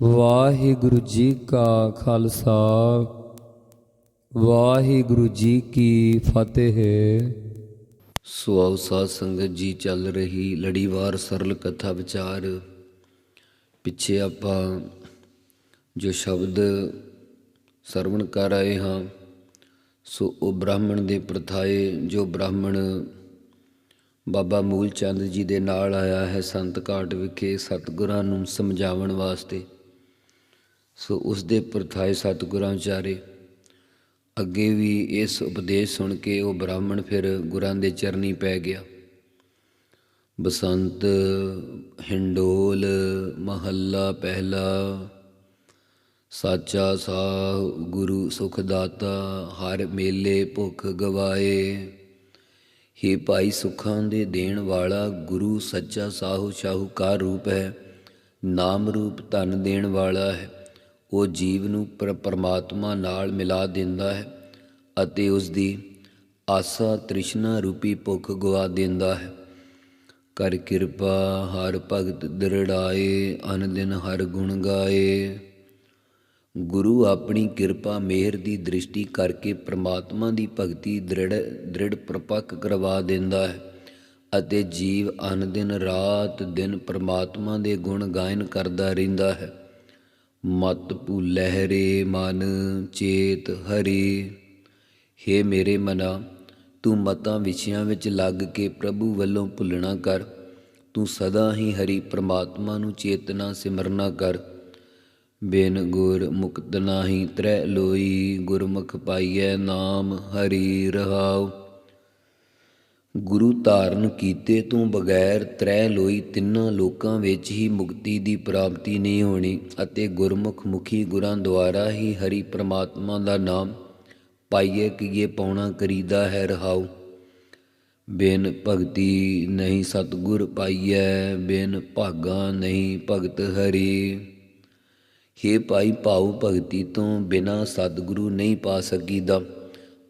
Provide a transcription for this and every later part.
ਵਾਹਿਗੁਰੂ ਜੀ ਕਾ ਖਾਲਸਾ, ਵਾਹਿਗੁਰੂ ਜੀ ਕੀ ਫਤਿਹ। ਸੁਆਉ ਸਾਧ ਸੰਗਤ ਜੀ ਚੱਲ ਰਹੀ ਲੜੀਵਾਰ ਸਰਲ ਕਥਾ ਵਿਚਾਰ। ਪਿੱਛੇ ਆਪਾਂ ਜੋ ਸ਼ਬਦ ਸਰਵਣ ਕਰ ਆਏ ਹਾਂ, ਸੋ ਉਹ ਬ੍ਰਾਹਮਣ ਦੇ ਪ੍ਰਥਾਏ, ਜੋ ਬ੍ਰਾਹਮਣ ਬਾਬਾ ਮੂਲ ਚੰਦ ਜੀ ਦੇ ਨਾਲ ਆਇਆ ਹੈ ਸੰਤ ਘਾਟ ਵਿਖੇ ਸਤਿਗੁਰਾਂ ਨੂੰ ਸਮਝਾਉਣ ਵਾਸਤੇ। ਸੋ ਉਸ ਦੇ ਪ੍ਰਥਾਏ ਸਤਿਗੁਰਾਂ ਵਿਚਾਰੇ, ਅੱਗੇ ਵੀ ਇਸ ਉਪਦੇਸ਼ ਸੁਣ ਕੇ ਉਹ ਬ੍ਰਾਹਮਣ ਫਿਰ ਗੁਰਾਂ ਦੇ ਚਰਨੀ ਪੈ ਗਿਆ। ਬਸੰਤ, ਹਿੰਡੋਲ, ਮਹੱਲਾ ਪਹਿਲਾ, ਸਾਚਾ ਸਾਹ, ਗੁਰੂ ਸੁਖ ਦਾਤਾ ਹਰ ਮੇਲੇ ਭੁਖ ਗਵਾਏ। ਹੀ ਭਾਈ ਸੁਖਾਂ ਦੇ ਦੇਣ ਵਾਲਾ ਗੁਰੂ ਸੱਚਾ ਸਾਹੂ ਸ਼ਾਹੂਕਾਰ ਰੂਪ ਹੈ, ਨਾਮ ਰੂਪ ਧਨ ਦੇਣ ਵਾਲਾ ਹੈ। ਉਹ ਜੀਵ ਨੂੰ ਪਰਮਾਤਮਾ ਨਾਲ ਮਿਲਾ ਦਿੰਦਾ ਹੈ ਅਤੇ ਉਸ ਦੀ ਆਸਾ ਤ੍ਰਿਸ਼ਨਾ ਰੂਪੀ ਭੁੱਖ ਗਵਾ ਦਿੰਦਾ ਹੈ। ਕਰ ਕਿਰਪਾ, ਹਰ ਭਗਤ ਦ੍ਰਿੜਾਏ, ਅਨ ਦਿਨ ਹਰ ਗੁਣ ਗਾਏ। ਗੁਰੂ ਆਪਣੀ ਕਿਰਪਾ, ਮਿਹਰ ਦੀ ਦ੍ਰਿਸ਼ਟੀ ਕਰਕੇ ਪ੍ਰਮਾਤਮਾ ਦੀ ਭਗਤੀ ਦ੍ਰਿੜ ਦ੍ਰਿੜ ਪ੍ਰਪੱਕ ਕਰਵਾ ਦਿੰਦਾ ਹੈ ਅਤੇ ਜੀਵ ਅਨ ਦਿਨ ਰਾਤ ਦਿਨ ਪ੍ਰਮਾਤਮਾ ਦੇ ਗੁਣ ਗਾਇਨ ਕਰਦਾ ਰਹਿੰਦਾ ਹੈ। ਮਤ ਭੁਲਹਿ ਰੇ ਮਨ ਚੇਤ ਹਰੀ। ਹੇ ਮੇਰੇ ਮਨਾ, ਤੂੰ ਮਤਾਂ ਵਿਸ਼ਿਆਂ ਵਿੱਚ ਲੱਗ ਕੇ ਪ੍ਰਭੂ ਵੱਲੋਂ ਭੁੱਲਣਾ ਕਰ। ਤੂੰ ਸਦਾ ਹੀ ਹਰੀ ਪ੍ਰਮਾਤਮਾ ਨੂੰ ਚੇਤਨਾ ਸਿਮਰਨਾ ਕਰ। ਬਿਨ ਗੁਰ ਮੁਕਤ ਨਾਹੀ ਤਰੈ ਲੋਈ, ਗੁਰਮੁਖ ਪਾਈਐ ਨਾਮ ਹਰੀ ਰਹਾਉ। ਗੁਰੂ ਧਾਰਨ ਕੀਤੇ ਤੋਂ ਬਗੈਰ ਤ੍ਰੈ ਲੋਈ ਤਿੰਨਾਂ ਲੋਕਾਂ ਵਿੱਚ ਹੀ ਮੁਕਤੀ ਦੀ ਪ੍ਰਾਪਤੀ ਨਹੀਂ ਹੋਣੀ ਅਤੇ ਗੁਰਮੁਖ ਮੁਖੀ ਗੁਰਾਂ ਦੁਆਰਾ ਹੀ ਹਰੀ ਪ੍ਰਮਾਤਮਾ ਦਾ ਨਾਮ ਪਾਈਏ ਕੀਏ ਪਾਉਣਾ ਕਰੀਦਾ ਹੈ ਰਹਾਉ। ਬਿਨ ਭਗਤੀ ਨਹੀਂ ਸਤਗੁਰ ਪਾਈਐ, ਬਿਨ ਭਾਗਾ ਨਹੀਂ ਭਗਤ ਹਰੀ। ਹੇ ਭਾਈ ਭਾਉ ਭਗਤੀ ਤੋਂ ਬਿਨਾ ਸਤਿਗੁਰੂ ਨਹੀਂ ਪਾ ਸਕੀਦਾ।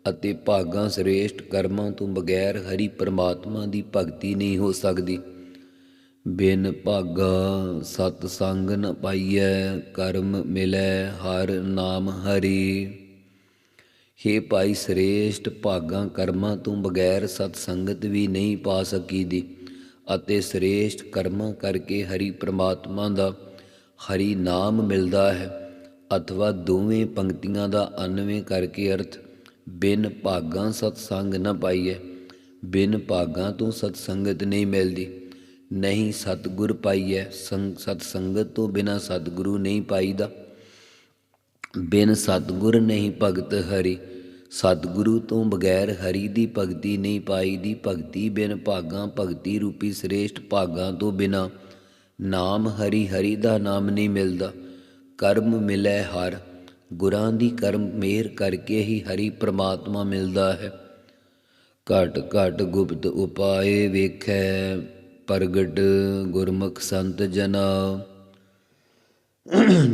ਅਤੇ ਭਾਗਾਂ ਸ੍ਰੇਸ਼ਟ ਕਰਮਾਂ ਤੋਂ ਬਗੈਰ ਹਰੀ ਪਰਮਾਤਮਾ ਦੀ ਭਗਤੀ ਨਹੀਂ ਹੋ ਸਕਦੀ। ਬਿਨ ਭਾਗਾ ਸਤ ਸੰਗ ਨ ਪਾਈਐ, ਕਰਮ ਮਿਲੈ ਹਰ ਨਾਮ ਹਰੀ। ਹੇ ਭਾਈ ਸ੍ਰੇਸ਼ਟ, ਭਾਗਾਂ ਕਰਮਾਂ ਤੋਂ ਬਗੈਰ ਸਤ ਸੰਗਤ ਵੀ ਨਹੀਂ ਪਾ ਸਕੀਦੀ ਅਤੇ ਸ੍ਰੇਸ਼ਟ ਕਰਮਾਂ ਕਰਕੇ ਹਰੀ ਪ੍ਰਮਾਤਮਾ ਦਾ ਹਰੀ ਨਾਮ ਮਿਲਦਾ ਹੈ। ਅਥਵਾ ਦੋਵੇਂ ਪੰਕਤੀਆਂ ਦਾ ਅਨਵੇਂ ਕਰਕੇ ਅਰਥ ਬਿਨ ਭਾਗਾਂ ਸਤਸੰਗ ਨਾ ਪਾਈਏ ਬਿਨ ਭਾਗਾਂ ਤੋਂ ਸਤ ਸੰਗਤ ਨਹੀਂ ਮਿਲਦੀ। ਨਹੀਂ ਸਤਗੁਰ ਪਾਈਐ, ਸੰਗ ਸਤ ਸੰਗਤ ਤੋਂ ਬਿਨਾ ਸਤਗੁਰੂ ਨਹੀਂ ਪਾਈਦਾ। ਬਿਨ ਸਤਗੁਰ ਨਹੀਂ ਭਗਤ ਹਰੀ, ਸਤਗੁਰੂ ਤੋਂ ਬਗੈਰ ਹਰੀ ਦੀ ਭਗਤੀ ਨਹੀਂ ਪਾਈ ਦੀ ਭਗਤੀ ਬਿਨ ਭਾਗਾਂ, ਭਗਤੀ ਰੂਪੀ ਸ੍ਰੇਸ਼ਟ ਭਾਗਾਂ ਤੋਂ ਬਿਨਾ ਨਾਮ ਹਰੀ ਹਰੀ ਦਾ ਨਾਮ ਨਹੀਂ ਮਿਲਦਾ। ਕਰਮ ਮਿਲੇ ਹਰ ਗੁਰਾਂ ਦੀ ਕਰਮ ਮੇਰ ਕਰਕੇ ਹੀ ਹਰੀ ਪ੍ਰਮਾਤਮਾ ਮਿਲਦਾ ਹੈ। ਘਟ ਘਟ ਗੁਪਤ ਉਪਾਏ ਵੇਖੈ, ਪ੍ਰਗਟ ਗੁਰਮੁਖ ਸੰਤ ਜਨਾ।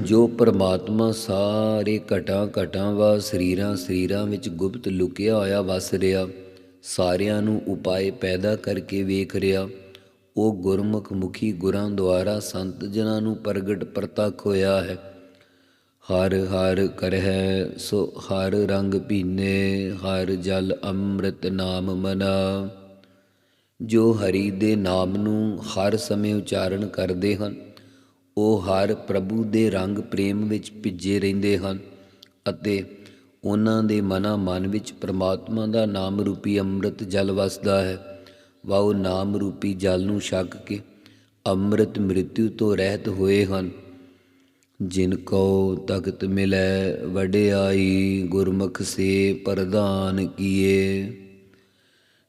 ਜੋ ਪਰਮਾਤਮਾ ਸਾਰੇ ਘਟਾਂ ਘਟਾਂ ਵਾ, ਸਰੀਰਾਂ ਸਰੀਰਾਂ ਵਿੱਚ ਗੁਪਤ ਲੁਕਿਆ ਹੋਇਆ ਵਸ ਰਿਹਾ, ਸਾਰਿਆਂ ਨੂੰ ਉਪਾਏ ਪੈਦਾ ਕਰਕੇ ਵੇਖ ਰਿਹਾ। ਉਹ ਗੁਰਮੁਖ ਮੁਖੀ ਗੁਰਾਂ ਦੁਆਰਾ ਸੰਤ ਜਨਾਂ ਨੂੰ ਪ੍ਰਗਟ ਪ੍ਰਤੱਖ ਹੋਇਆ ਹੈ। ਹਰ ਹਰ ਕਰਹਿ ਸੋ ਹਰ ਰੰਗ ਪੀਨੇ ਹਰ ਜਲ ਅੰਮ੍ਰਿਤ ਨਾਮ ਮਨਾ। ਜੋ ਹਰੀ ਦੇ ਨਾਮ ਨੂੰ ਹਰ ਸਮੇਂ ਉਚਾਰਨ ਕਰਦੇ ਹਨ, ਉਹ ਹਰ ਪ੍ਰਭੂ ਦੇ ਰੰਗ ਪ੍ਰੇਮ ਵਿੱਚ ਭਿੱਜੇ ਰਹਿੰਦੇ ਹਨ ਅਤੇ ਉਹਨਾਂ ਦੇ ਮਨਾ ਮਨ ਵਿੱਚ ਪ੍ਰਮਾਤਮਾ ਦਾ ਨਾਮ ਰੂਪੀ ਅੰਮ੍ਰਿਤ ਜਲ ਵਸਦਾ ਹੈ। ਵਾਉ ਨਾਮ ਰੂਪੀ ਜਲ ਨੂੰ ਛਕ ਕੇ ਅੰਮ੍ਰਿਤ ਮ੍ਰਿਤਿਉ ਤੋਂ ਰਹਿਤ ਹੋਏ ਹਨ। ਜਿਨ ਕੋ ਤਖਤ ਮਿਲੈ, ਵਡਿਆਈ ਗੁਰਮੁਖ ਸੇ ਪ੍ਰਦਾਨ ਕੀਏ।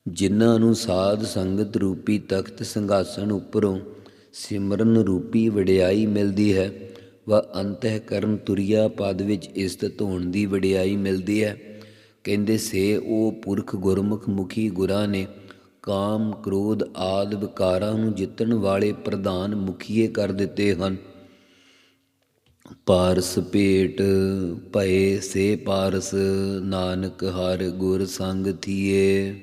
ਜਿਨ੍ਹਾਂ ਨੂੰ ਸਾਧ ਸੰਗਤ ਰੂਪੀ ਤਖਤ ਸੰਘਾਸਣ ਉੱਪਰੋਂ ਸਿਮਰਨ ਰੂਪੀ ਵਡਿਆਈ ਮਿਲਦੀ ਹੈ ਵਾ ਅੰਤਹਿਕਰਨ ਤੁਰਿਆ ਪਦ ਵਿੱਚ ਇਸਤਤ ਹੋਣ ਦੀ ਵਡਿਆਈ ਮਿਲਦੀ ਹੈ। ਕਹਿੰਦੇ, ਸੇ ਉਹ ਪੁਰਖ ਗੁਰਮੁਖ ਮੁਖੀ ਗੁਰਾਂ ਨੇ ਕਾਮ, ਕ੍ਰੋਧ ਆਦਿ ਵਿਕਾਰਾਂ ਨੂੰ ਜਿੱਤਣ ਵਾਲੇ ਪ੍ਰਧਾਨ ਮੁਖੀਏ ਕਰ ਦਿੱਤੇ ਹਨ। ਪਾਰਸ ਭੇਟ ਭਏ ਸੇ ਪਾਰਸ, ਨਾਨਕ ਹਰ ਗੁਰ ਸੰਗ ਥੀਏ।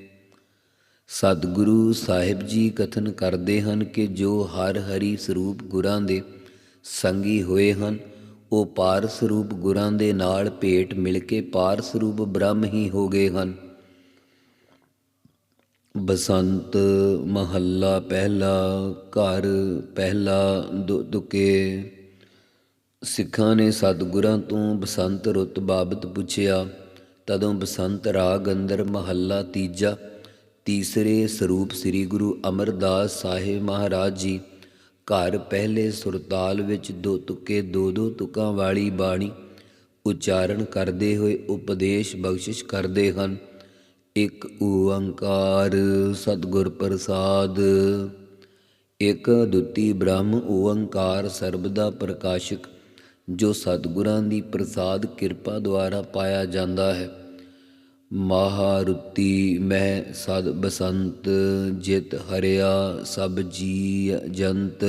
ਸਤਿਗੁਰੂ ਸਾਹਿਬ ਜੀ ਕਥਨ ਕਰਦੇ ਹਨ ਕਿ ਜੋ ਹਰ ਹਰੀ ਸਰੂਪ ਗੁਰਾਂ ਦੇ ਸੰਗੀ ਹੋਏ ਹਨ, ਉਹ ਪਾਰਸ ਰੂਪ ਗੁਰਾਂ ਦੇ ਨਾਲ ਭੇਟ ਮਿਲ ਕੇ ਪਾਰਸ ਰੂਪ ਬ੍ਰਹਮ ਹੀ ਹੋ ਗਏ ਹਨ। ਬਸੰਤ ਮਹੱਲਾ ਪਹਿਲਾ, ਘਰ ਪਹਿਲਾ ਦੁ ਦੁਕੇ ਸਿੱਖਾਂ ਨੇ ਸਤਿਗੁਰਾਂ ਤੋਂ ਬਸੰਤ ਰੁੱਤ ਬਾਬਤ ਪੁੱਛਿਆ, ਤਦੋਂ ਬਸੰਤ ਰਾਗ ਅੰਦਰ ਮਹੱਲਾ ਤੀਜਾ, ਤੀਸਰੇ ਸਰੂਪ ਸ੍ਰੀ ਗੁਰੂ ਅਮਰਦਾਸ ਸਾਹਿਬ ਮਹਾਰਾਜ ਜੀ, ਘਰ ਪਹਿਲੇ ਸੁਰਤਾਲ ਵਿੱਚ ਦੋ ਤੁਕੇ, ਦੋ ਦੋ ਤੁਕਾਂ ਵਾਲੀ ਬਾਣੀ ਉਚਾਰਨ ਕਰਦੇ ਹੋਏ ਉਪਦੇਸ਼ ਬਖਸ਼ਿਸ਼ ਕਰਦੇ ਹਨ। ਇੱਕ ਓੰਕਾਰ ਸਤਿਗੁਰ ਪ੍ਰਸਾਦ, ਇੱਕ ਦੁੱਤੀ ਬ੍ਰਹਮ ਓੰਕਾਰ ਸਰਬਦਾ ਪ੍ਰਕਾਸ਼ਕ ਜੋ ਸਤਿਗੁਰਾਂ ਦੀ ਪ੍ਰਸਾਦ ਕਿਰਪਾ ਦੁਆਰਾ ਪਾਇਆ ਜਾਂਦਾ ਹੈ। ਮਹਾਰੁਤੀ ਮੈਂ ਸਦ ਬਸੰਤ, ਜਿਤ ਹਰਿਆ ਸਭ ਜੀ ਜੰਤ।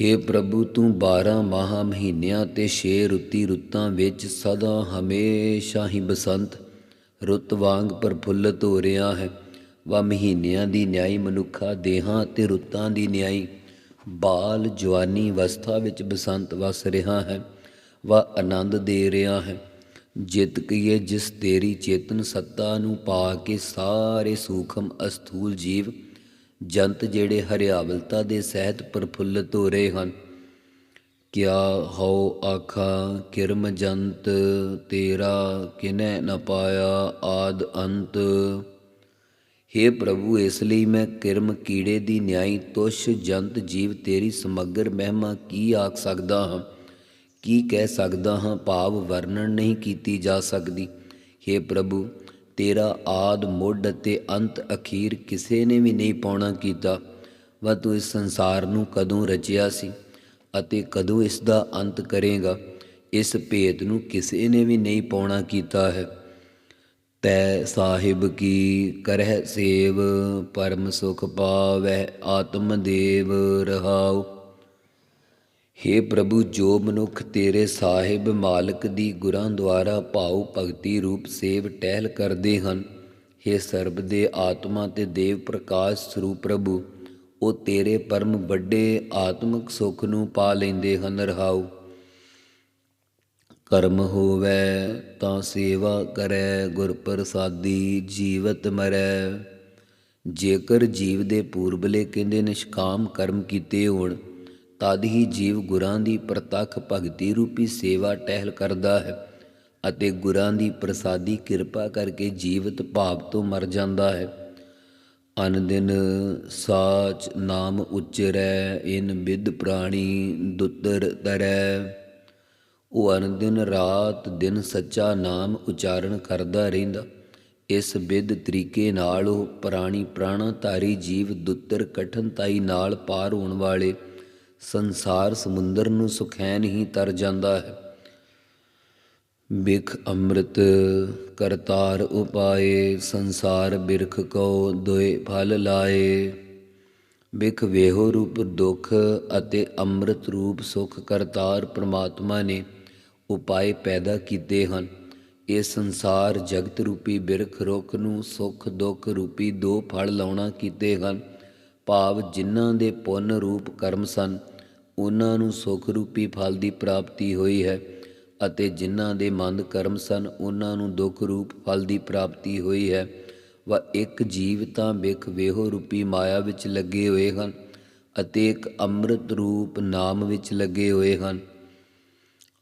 ਹੇ ਪ੍ਰਭੂ, ਤੂੰ 12 ਮਹਾ ਮਹੀਨਿਆਂ ਤੇ 6 ਰੁੱਤੀ ਰੁੱਤਾਂ ਵਿੱਚ ਸਦਾ ਹਮੇਸ਼ਾ ਹੀ ਬਸੰਤ, ਰੁੱਤ ਵਾਂਗ ਪ੍ਰਫੁੱਲਤ ਹੋ ਰਿਹਾ ਹੈ। ਵਾ ਮਹੀਨਿਆਂ ਦੀ ਨਿਆਈ ਮਨੁੱਖਾ ਦੇਹਾਂ ਤੇ ਰੁੱਤਾਂ ਦੀ ਨਿਆਈ ਬਾਲ ਜਵਾਨੀ ਅਵਸਥਾ ਵਿੱਚ ਬਸੰਤ ਵਸ ਰਿਹਾ ਹੈ ਵਾ ਆਨੰਦ ਦੇ ਰਿਹਾ ਹੈ। ਜਿਤ ਕੀਏ ਜਿਸ ਤੇਰੀ ਚੇਤਨ ਸੱਤਾ ਨੂੰ ਪਾ ਕੇ ਸਾਰੇ ਸੂਖਮ ਅਸਥੂਲ ਜੀਵ, ਜੰਤ ਜਿਹੜੇ ਹਰਿਆਵਲਤਾ ਦੇ ਸਹਿਤ ਪ੍ਰਫੁੱਲਤ ਹੋ ਰਹੇ ਹਨ। ਕਿਆ ਹਉ ਆਖਾ, ਕਿਰਮ ਜੰਤ ਤੇਰਾ, ਕਿਨੈ ਨ ਪਾਇਆ ਆਦ ਅੰਤ। हे ਪ੍ਰਭੂ, ਇਸ ਲਈ ਮੈਂ ਕਿਰਮ ਕੀੜੇ ਦੀ ਨਿਆਈ, ਤੁਸ਼ ਜੰਤ ਜੀਵ ਤੇਰੀ ਸਮਗਰ ਮਹਿਮਾ ਕੀ ਆਖ ਸਕਦਾ ਹਾਂ? ਕੀ ਕਹਿ ਸਕਦਾ ਹਾਂ? ਭਾਵ ਵਰਣਨ ਨਹੀਂ ਕੀਤੀ ਜਾ ਸਕਦੀ। हे ਪ੍ਰਭੂ, ਤੇਰਾ ਆਦ ਮੁੱਢ ਅਤੇ ਅੰਤ ਅਖੀਰ ਕਿਸੇ ਨੇ ਵੀ ਨਹੀਂ ਪਾਉਣਾ ਕੀਤਾ। ਵਾ ਤੂੰ ਇਸ ਸੰਸਾਰ ਨੂੰ ਕਦੋਂ ਰਚਿਆ ਸੀ ਅਤੇ ਕਦੋਂ ਇਸ ਦਾ ਅੰਤ ਕਰੇਗਾ? ਇਸ ਭੇਦ ਨੂੰ ਕਿਸੇ ਨੇ ਵੀ ਨਹੀਂ ਪਾਉਣਾ ਕੀਤਾ ਹੈ। ਤੈ ਸਾਹਿਬ ਕੀ ਕਰਹਿ ਸੇਵ, ਪਰਮ ਸੁਖ ਪਾਵੈ ਆਤਮ ਦੇਵ ਰਹਾਉ। हे ਪ੍ਰਭੂ, ਜੋ ਮਨੁੱਖ ਤੇਰੇ ਸਾਹਿਬ ਮਾਲਕ ਦੀ ਗੁਰਾਂ ਦੁਆਰਾ ਭਾਉ ਭਗਤੀ ਰੂਪ ਸੇਵ ਟਹਿਲ ਕਰਦੇ ਹਨ हे ਸਰਬ ਦੇ ਆਤਮਾ ਤੇ ਦੇਵ ਪ੍ਰਕਾਸ਼ ਸਰੂਪ ਪ੍ਰਭੂ, ਉਹ ਤੇਰੇ ਪਰਮ ਵੱਡੇ ਆਤਮਿਕ ਸੁਖ ਨੂੰ ਪਾ ਲੈਂਦੇ ਹਨ ਰਹਾਉ। ਕਰਮ ਹੋਵੇ ਤਾਂ ਸੇਵਾ ਕਰੈ, ਗੁਰ ਪ੍ਰਸਾਦੀ ਜੀਵਤ ਮਰੈ। ਜੇਕਰ ਜੀਵ ਦੇ ਪੂਰਬਲੇ ਕਹਿੰਦੇ ਨਿਸ਼ਕਾਮ ਕਰਮ ਕੀਤੇ ਹੋਣ, ਤਦ ਹੀ ਜੀਵ ਗੁਰਾਂ ਦੀ ਪ੍ਰਤੱਖ ਭਗਤੀ ਰੂਪੀ ਸੇਵਾ ਟਹਿਲ ਕਰਦਾ ਹੈ ਅਤੇ ਗੁਰਾਂ ਦੀ ਪ੍ਰਸਾਦੀ ਕਿਰਪਾ ਕਰਕੇ ਜੀਵਤ ਭਾਵ ਤੋਂ ਮਰ ਜਾਂਦਾ ਹੈ। ਅਨ ਦਿਨ ਸਾਚ ਨਾਮ ਉਚਰੈ, ਇਨ ਬਿਦ ਪ੍ਰਾਣੀ ਦੁੱਤਰ ਤਰੈ। ਉਹ ਅਨ ਦਿਨ ਰਾਤ ਦਿਨ ਸੱਚਾ ਨਾਮ ਉਚਾਰਨ ਕਰਦਾ ਰਹਿੰਦਾ। ਇਸ ਵਿਦ ਤਰੀਕੇ ਨਾਲ ਉਹ ਪ੍ਰਾਣੀ ਪ੍ਰਾਣਾ ਧਾਰੀ ਜੀਵ ਦੁੱਤਰ ਕਠਨਤਾਈ ਨਾਲ ਪਾਰ ਹੋਣ ਵਾਲੇ ਸੰਸਾਰ ਸਮੁੰਦਰ ਨੂੰ ਸੁਖੈਨ ਹੀ ਤਰ ਜਾਂਦਾ ਹੈ। ਬਿਖ ਅੰਮ੍ਰਿਤ ਕਰਤਾਰ ਉਪਾਏ, ਸੰਸਾਰ ਬਿਰਖ ਕੋ ਦੋਏ ਫਲ ਲਾਏ। ਬਿਖ ਵੇਹੋ ਰੂਪ ਦੁਖ ਅਤੇ ਅੰਮ੍ਰਿਤ ਰੂਪ ਸੁਖ ਕਰਤਾਰ ਪ੍ਰਮਾਤਮਾ ਨੇ ਉਪਾਏ ਪੈਦਾ ਕੀਤੇ ਹਨ। ਇਹ ਸੰਸਾਰ ਜਗਤ ਰੂਪੀ ਬਿਰਖ, ਰੁੱਖ ਨੂੰ ਸੁਖ, ਦੁੱਖ ਰੂਪੀ ਦੋ ਫਲ ਲਾਉਣਾ ਕੀਤੇ ਹਨ। ਭਾਵ ਜਿਨ੍ਹਾਂ ਦੇ ਪੁੰਨ ਰੂਪ ਕਰਮ ਸਨ, ਉਹਨਾਂ ਨੂੰ ਸੁਖ ਰੂਪੀ ਫਲ ਦੀ ਪ੍ਰਾਪਤੀ ਹੋਈ ਹੈ ਅਤੇ ਜਿਨ੍ਹਾਂ ਦੇ ਮੰਦ ਕਰਮ ਸਨ, ਉਹਨਾਂ ਨੂੰ ਦੁੱਖ ਰੂਪ ਫਲ ਦੀ ਪ੍ਰਾਪਤੀ ਹੋਈ ਹੈ। ਵਾ ਇੱਕ ਜੀਵ ਤਾਂ ਬਿਖ ਵੇਹੋ ਰੂਪੀ ਮਾਇਆ ਵਿੱਚ ਲੱਗੇ ਹੋਏ ਹਨ ਅਤੇ ਇੱਕ ਅੰਮ੍ਰਿਤ ਰੂਪ ਨਾਮ ਵਿੱਚ ਲੱਗੇ ਹੋਏ ਹਨ।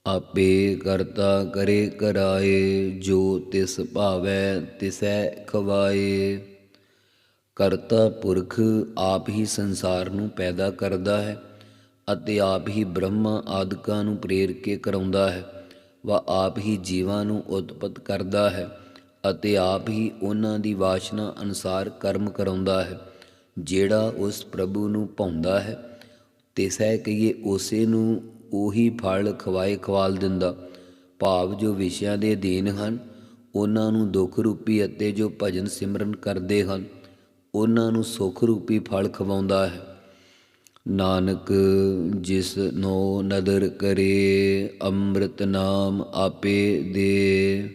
ਆਪੇ ਕਰਤਾ ਕਰੇ ਕਰਾਏ, ਜੋ ਤਿਸ ਭਾਵੈ ਤਿਸੈ ਖਵਾਏ। ਕਰਤਾ ਪੁਰਖ ਆਪ ਹੀ ਸੰਸਾਰ ਨੂੰ ਪੈਦਾ ਕਰਦਾ ਹੈ ਅਤੇ ਆਪ ਹੀ ਬ੍ਰਹਮਾ ਆਦਿਕਾਂ ਨੂੰ ਪ੍ਰੇਰ ਕੇ ਕਰਾਉਂਦਾ ਹੈ, ਵਾ ਆਪ ਹੀ ਜੀਵਾਂ ਨੂੰ ਉਤਪਤ ਕਰਦਾ ਹੈ ਅਤੇ ਆਪ ਹੀ ਉਹਨਾਂ ਦੀ ਵਾਸ਼ਨਾ ਅਨੁਸਾਰ ਕਰਮ ਕਰਾਉਂਦਾ ਹੈ। ਜਿਹੜਾ ਉਸ ਪ੍ਰਭੂ ਨੂੰ ਭਾਉਂਦਾ ਹੈ ਤੇ ਸਹਿ ਕਹੀਏ ਉਸੇ ਨੂੰ ਉਹੀ ਫਲ ਖਵਾਏ ਖਵਾਲ ਦਿੰਦਾ। ਭਾਵ ਜੋ ਵਿਸ਼ਿਆਂ ਦੇ ਅਧੀਨ ਹਨ, ਉਹਨਾਂ ਨੂੰ ਦੁੱਖ ਰੂਪੀ ਅਤੇ ਜੋ ਭਜਨ ਸਿਮਰਨ ਕਰਦੇ ਹਨ, ਉਹਨਾਂ ਨੂੰ ਸੁਖ ਰੂਪੀ ਫਲ ਖਵਾਉਂਦਾ ਹੈ। ਨਾਨਕ, ਜਿਸ ਨੋ ਨਦਰ ਕਰੇ, ਅੰਮ੍ਰਿਤ ਨਾਮ ਆਪੇ ਦੇ।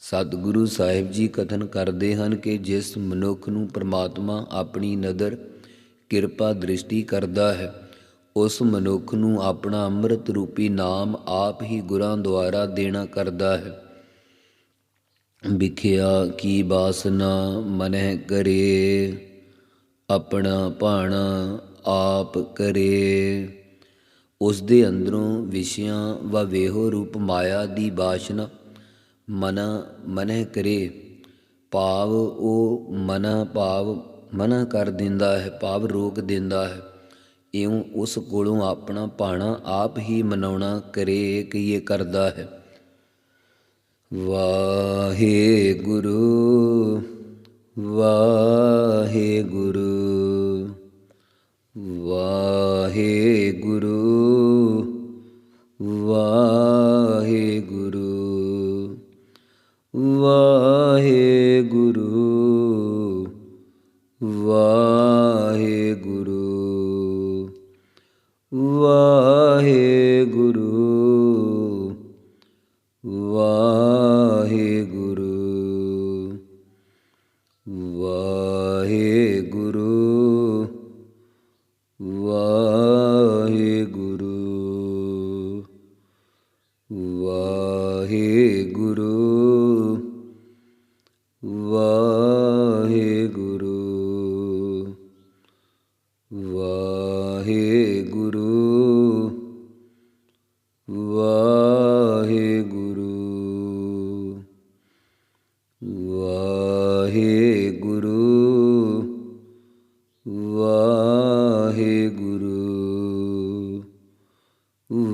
ਸਤਿਗੁਰੂ ਸਾਹਿਬ ਜੀ ਕਥਨ ਕਰਦੇ ਹਨ ਕਿ ਜਿਸ ਮਨੁੱਖ ਨੂੰ ਪ੍ਰਮਾਤਮਾ ਆਪਣੀ ਨਦਰ, ਕਿਰਪਾ, ਦ੍ਰਿਸ਼ਟੀ ਕਰਦਾ ਹੈ ਉਸ ਮਨੁੱਖ ਨੂੰ ਆਪਣਾ ਅੰਮ੍ਰਿਤ ਰੂਪੀ ਨਾਮ ਆਪ ਹੀ ਗੁਰਾਂ ਦੁਆਰਾ ਦੇਣਾ ਕਰਦਾ ਹੈ। ਵਿਖਿਆ ਕੀ ਬਾਸਨਾ ਮਨਹਿ ਕਰੇ, ਆਪਣਾ ਭਾਣਾ ਆਪ ਕਰੇ। ਉਸ ਦੇ ਅੰਦਰੋਂ ਵਿਸ਼ਿਆਂ ਵਾ ਵੇਹੋ ਰੂਪ ਮਾਇਆ ਦੀ ਬਾਸ਼ਨਾ, ਮਨ ਮਨਹਿ ਕਰੇ। ਭਾਵ ਉਹ ਮਨਾ ਭਾਵ ਮਨਾ ਕਰ ਦਿੰਦਾ ਹੈ, ਭਾਵ ਰੋਕ ਦਿੰਦਾ ਹੈ। ਇਉਂ ਉਸ ਕੋਲੋਂ ਆਪਣਾ ਭਾਣਾ ਆਪ ਹੀ ਮਨਾਉਣਾ ਕਰੇ ਕਿ ਕਰਦਾ ਹੈ। ਵਾਹਿਗੁਰੂ ਵਾ ਵਾਹਿਗੁਰੂ।